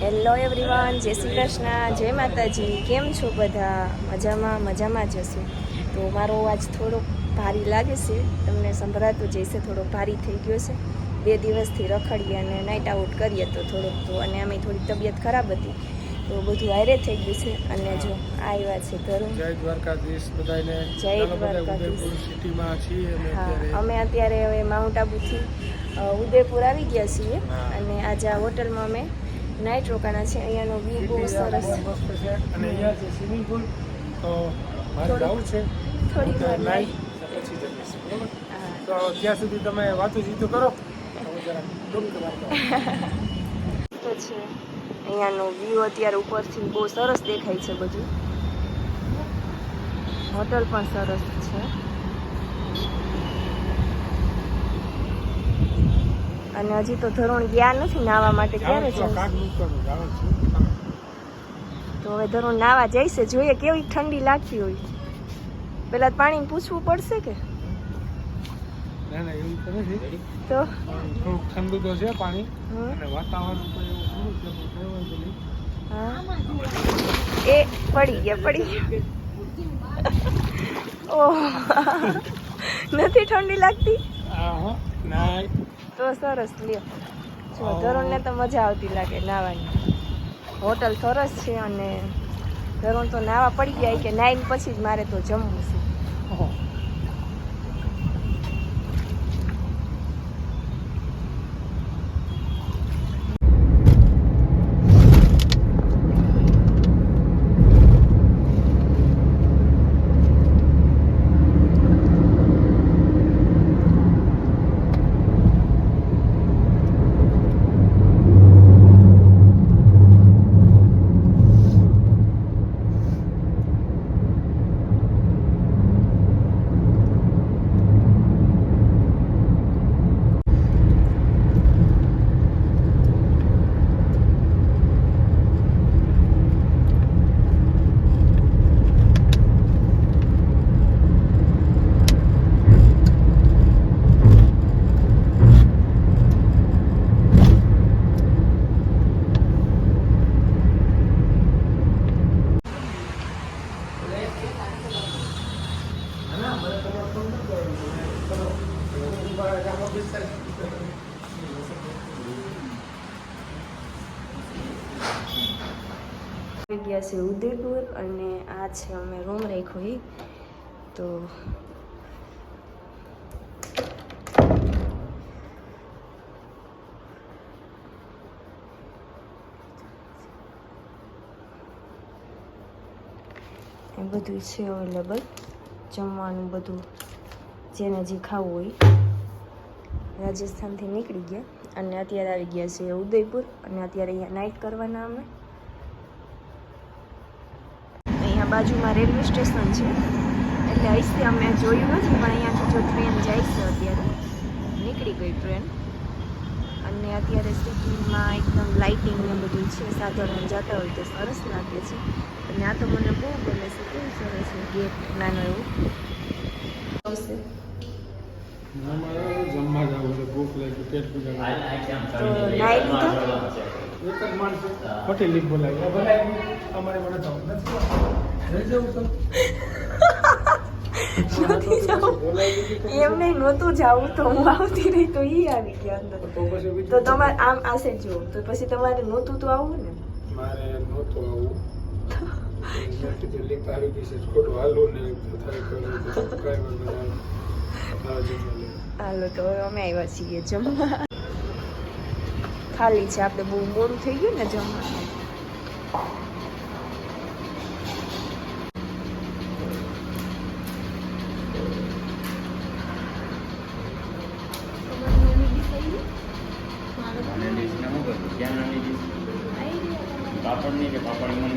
Hello everyone જય શ્રી કૃષ્ણ જય માતાજી. કેમ છો બધા? મજામાં મજામાં જ હશો. તો મારો અવાજ થોડોક ભારી લાગે છે. તમને સંભળાતું જઈશે થોડો ભારી થઈ ગયો છે. બે દિવસથી રખડીએ અને નાઇટ આઉટ કરીએ તો થોડોક તો અને અમે થોડી તબિયત ખરાબ હતી. તો બધું હાયરે થઈ ગયું છે. અને જો આવ્યા છે ધરું જય દ્વારકાધીશ બધાને જય દ્વારકાધીશ. હા અત્યારે. અમે અત્યારે હવે માઉન્ટ આબુથી ઉદયપુર આવી ગયા છીએ. અને આજે આ હોટલમાં અમે નાઇટ રોકાણા છે અહીંયાનો વ્યૂ બહુ સરસ. અને અહીંયા છે સ્વિમિંગ પુલ તો મારે જવું છે. થોડીક વાર નાઈ નાઈ. પછી જમીશું બરોબર? તો ત્યાં સુધી તમે વાતો જીતો કરો તો છે અહીંયાનો વ્યૂ અત્યારે ઉપરથી બહુ સરસ દેખાય છે બધું. હોટલ પણ સરસ છે. અને હજી તો ધોરણ ગયા નથી નાવા માટે ક્યારે છું, તો હવે ધોરણ નાવા જઈશે જોઈએ કેવી ઠંડી લાગતી હોય. પેલા પાણી પૂછવું પડશે કે? ના ના તો ઠંડુ તો છે પાણી. અને વાતાવરણ એ પડી ગયા પડી ગયા. ઓહ. નથી ઠંડી લાગતી? નાઈ તો સરસ લ્યો જો ધરોણને તો મજા આવતી લાગે નાવાની. હોટલ સરસ છે અને ધરોણ તો નાવા પડી જાય કે નાઈન પછી જ મારે તો જમવું છે ઓહો. આવી ગયા છે ઉદયપુર અને આ છે અમે રૂમ રાખ્યો તો બધું છે અવેલેબલ. જમવાનું બધું જેને જે ખાવું હોય રાજસ્થાનથી નીકળી ગયા અને અત્યારે આવી ગયા છે ઉદયપુર અને અત્યારે અહીંયા નાઇટ કરવાના અમે. અહીંયા બાજુમાં રેલવે સ્ટેશન છે. એટલે અહીંથી અમે જોયું નથી પણ અહીંયાથી જો ટ્રેન જાય છે અત્યારે. નીકળી ગઈ ટ્રેન. અને અત્યારે સિટીમાં એકદમ લાઇટિંગ ને બધું છે સાધારણ જતા હોય તો સરસ લાગે છે. અને આ તો મને બહુ ગમે છે કેવું સરસ છે ગેટ નાનો એવું. આવશે. તો નાઈ લીધો? એક જ માણસ હોટેલ લીક બોલાવી બોલાવી અમારે મને જવું નથી જવું. તો. નથી એમ નહીં નહોતું જાવું તો હું આવતી રહી તો ઈ આવી ગયા અંદર. તો તમારે આમ આશે જ જવું તો પછી તમારે નહોતું તો આવવું ને? મારે નહોતું આવું મેં કીધું લીક આવી ગઈ છે. ખોટું હાલવું ને થાય કરું તો કાંઈ વાંધો નહીં હાલો જમવા લે. હાલો તો અમે આવ્યા છીએ જમવા. ખાલી છે. આપણે બહુ મોડું થઈ ગયું ને જમવાનું. પાપડ નહીં